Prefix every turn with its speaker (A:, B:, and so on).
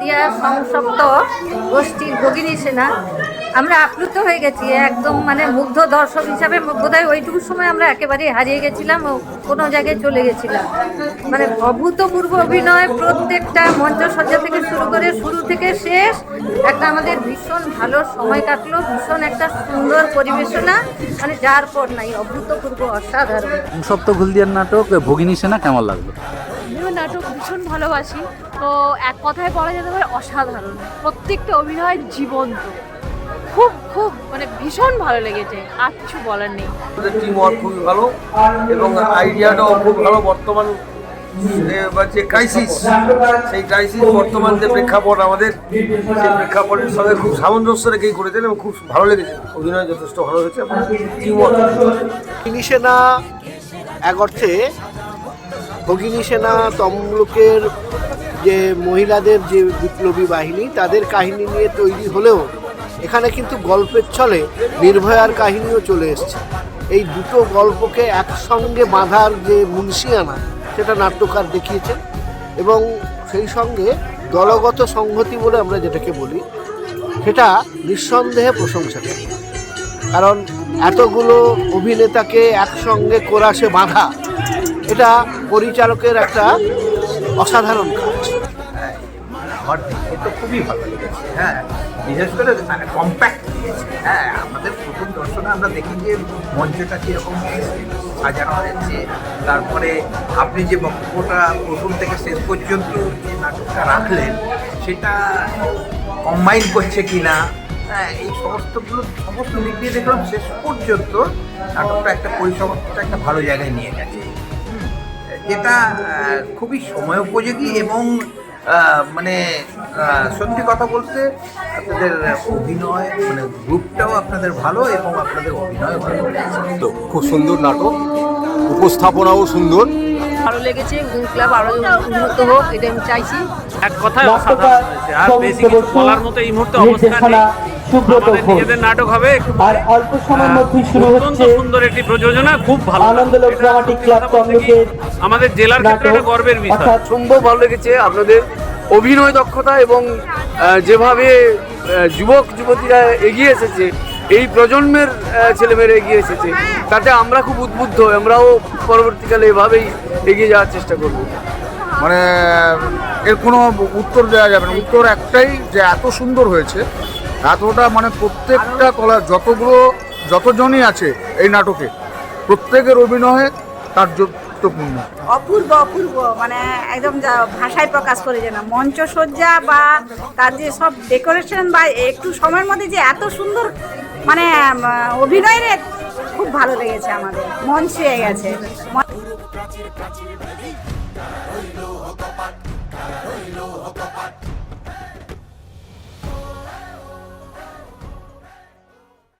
A: হলদিয়া সংসপ্ত গোষ্ঠীর ভগিনী সেনা। আমরা আপ্লুত হয়ে গেছি, একদম মানে মুগ্ধ দর্শক হিসাবে বোধহয় ওইটুকু সময় আমরা একেবারেই হারিয়ে গেছিলাম কোনো জায়গায় চলে গেছিলাম। মানে অভূতপূর্ব অভিনয় প্রত্যেকটা মঞ্চসজ্জা থেকে শুরু করে শুরু থেকে শেষ। একটা আমাদের ভীষণ ভালো সময় কাটলো, ভীষণ একটা সুন্দর পরিবেশনা। মানে যার পর নাই, অভূতপূর্ব অসাধারণ।
B: সপ্ত হলদিয়ার নাটক, ভগিনী সেনা কেমন লাগল?
C: নাটক ভীষণ ভালোবাসি। তো এক কথায় বলা যেতে পারে অসাধারণ। প্রত্যেকটা অভিনয় জীবন্ত। খুব খুব মানে ভীষণ ভালো লেগেছে। আর কিছু বলার নেই।
D: আমাদের টিম ওয়ার্ক খুবই ভালো এবং আইডিয়াটাও খুব ভালো। বর্তমান যে ক্রাইসিস সেই ক্রাইসিস বর্তমান যে প্রেক্ষাপট আমাদের সেই প্রেক্ষাপটের সঙ্গে খুব সামঞ্জস্য রেখেই করেছেন এবং খুব ভালো লেগেছে। অভিনয় যথেষ্ট ভালো হয়েছে টিম ওয়ার্ক
E: ভগিনী সেনা এক অর্থে ভগিনী সেনা, তমলুকের যে মহিলাদের যে বিপ্লবী বাহিনী, তাদের কাহিনী নিয়ে তৈরি হলেও এখানে কিন্তু গল্পের ছলে নির্ভয়ার কাহিনীও চলে এসছে। এই দুটো গল্পকে একসঙ্গে বাঁধার যে মুন্সিয়ানা, সেটা নাট্যকার দেখিয়েছেন এবং সেই সঙ্গে দলগত সংহতি বলে আমরা যেটাকে বলি, সেটা নিঃসন্দেহে প্রশংসনীয়। কারণ এতগুলো অভিনেতাকে একসঙ্গে কোরাসে বাঁধা, এটা পরিচালকের একটা অসাধারণ কাজ।
F: আমার দেখে তো খুবই ভালো লেগেছে হ্যাঁ। বিশেষ করে মানে কম্প্যাক্ট হ্যাঁ। আমাদের প্রথম দর্শনে আমরা দেখি যে মঞ্চটা কীরকম সাজানো হয়েছে। তারপরে আপনি যে বক্তব্যটা প্রথম থেকে শেষ পর্যন্ত যে নাটকটা রাখলেন, সেটা কম্বাইন করছে কি না হ্যাঁ এই সমস্তগুলো সমস্ত দিক দিয়ে দেখলাম শেষ পর্যন্ত নাটকটা একটা পরিসমাপ্তিটা একটা ভালো জায়গায় নিয়ে গেছে। যেটা খুবই সময় উপযোগী এবং মানে সত্যি কথা বলতে আপনাদের অভিনয় মানে গ্রুপটাও আপনাদের ভালো এবং আপনাদের অভিনয় ভালো।
G: তো খুব সুন্দর নাটক উপস্থাপনাও সুন্দর।
A: ভালো লেগেছে ক্লাব আরও উন্নত হোক এটা আমি চাইছি।
H: এক কথায় অসাধারণ হয়েছে। আর বেশি কিছু বলার মতো এই মুহূর্তে অবস্থা নেই।
I: সুব্রত ঘোষ।
H: নাটক হবে
I: আর অল্প সময়ের মধ্যেই শুরু হচ্ছে
H: সুন্দর একটি প্রযোজনা খুব ভালো
I: আনন্দলোক ড্রামাটিক ক্লাব তমলুকের
H: আমাদের জেলার ক্ষেত্রে গর্বের বিষয়।
E: সম্ভব ভালো লেগেছে আপনাদের অভিনয় দক্ষতা এবং যেভাবে যুবক যুবতীরা এগিয়ে এসেছে এই প্রজন্মের আহ, ছেলেমেয়েরা এগিয়ে এসেছে তাতে আমরা খুব উদ্বুদ্ধ আমরাও পরবর্তীকালে এভাবেই এগিয়ে যাওয়ার চেষ্টা করব।
G: মানে এর কোনো উত্তর দেওয়া যাবে না। উত্তর একটাই যে এত সুন্দর হয়েছে এতটা মানে প্রত্যেকটা কলা যতগুলো যতজনই আছে এই নাটকে প্রত্যেকের অভিনয়ে তার যুক্তপূর্ণ
J: অপূর্ব অপূর্ব মানে একদম ভাষায় প্রকাশ করে যে না মঞ্চসজ্জা বা তার যে সব ডেকোরেশন বা একটু সময়ের মধ্যে যে এত সুন্দর মানে উম, অভিনয় রে খুব ভালো লেগেছে আমাদের। মন ছুঁয়ে গেছে।